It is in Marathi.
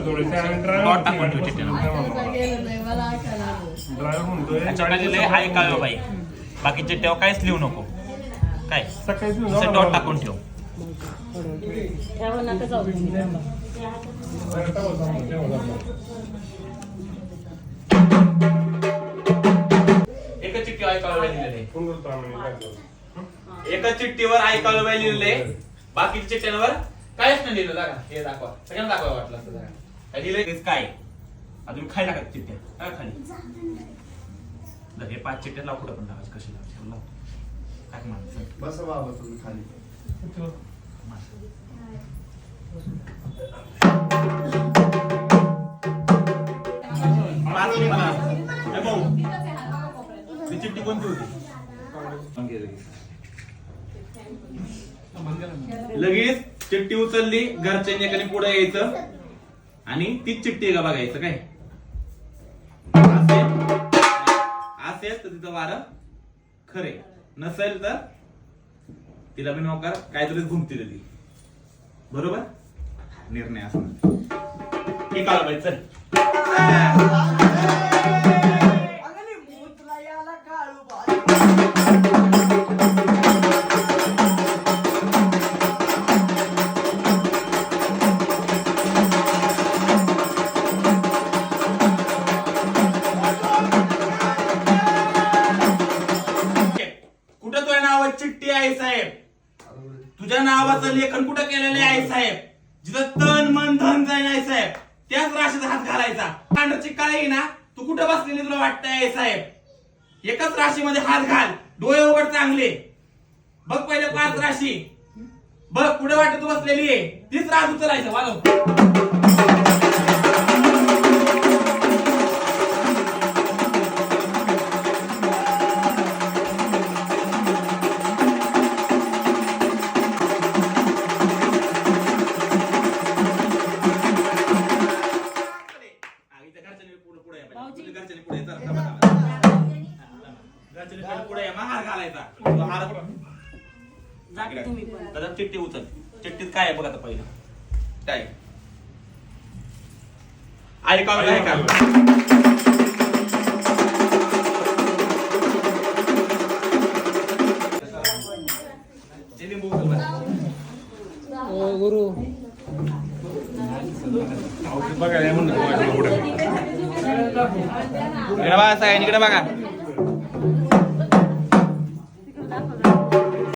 टाकून ठेव ड्रायव्हर म्हणतोय लय हाय काळ बाई बाकी चिठ्ठ्यावर काहीच लिहू नको काय सकाळी डॉट टाकून ठेव ठेवा एकच चिठ्ठी लिहिलेले आम्ही काय झालं. एकच चिठ्ठीवर लिहिलेले बाकीच्या चिठ्ठ्यांवर काहीच नाही लिहिलं दाखवा हे दाखवा सगळ्यांना दाखवा वाटलं. काय लिहिलंय काय? अजून खायला का चिठ्ठ्या काय खाली. हे पाच चिठ्ठ्या लाव कुठं पण लावायचं कशी लावायची? लाव काय माणसं बस बाबा तुम्ही खाली. पाच नाही मला ए भाऊ. ती चिठ्ठी कोणती होती? लगेच चिठ्ठी उचलली घरच्यांनी एकाने पुढे यायचं. आणि तीच चिठ्ठी आहे का बघायचं काय? असेल. असेल तर तिचं वारं खरे. नसेल तर तिला बी नोकर काहीतरी घुमती ती बरोबर? निर्णय असणार हे काळ पाहिजे नावात चिठ्ठी आहे साहेब. तुझ्या नावाचं लेखन कुठं केलेलं आहे साहेब? जिथं तन मन धन जाईन आहे साहेब. त्याच राशीत हात घालायचा. पांढरची काळी ना तू कुठं बसलेली तुला वाटतंय साहेब? एकाच राशीमध्ये हात घाल. डोळे उघड चांगले. बघ पहिले पाच राशी. बघ कुठे वाटत तू बसलेली आहे? तीच रास उचलायचं वाजव तुझ्या घरच्यांनी पुढे चला, थांबा, थांबा. घरच्यांनी पहिले पुढे या, मग हार घालायचा. तो हार जाते तुम्ही पण. दादा चिठ्ठी उचल. चिठ्ठीत काय आहे बघ आता पहिलं. काय? ऐका ऐका ते लिंबू उचल बरं. गुरु. बघायला पुढे इकडे बघा साहेब इकडे बघा.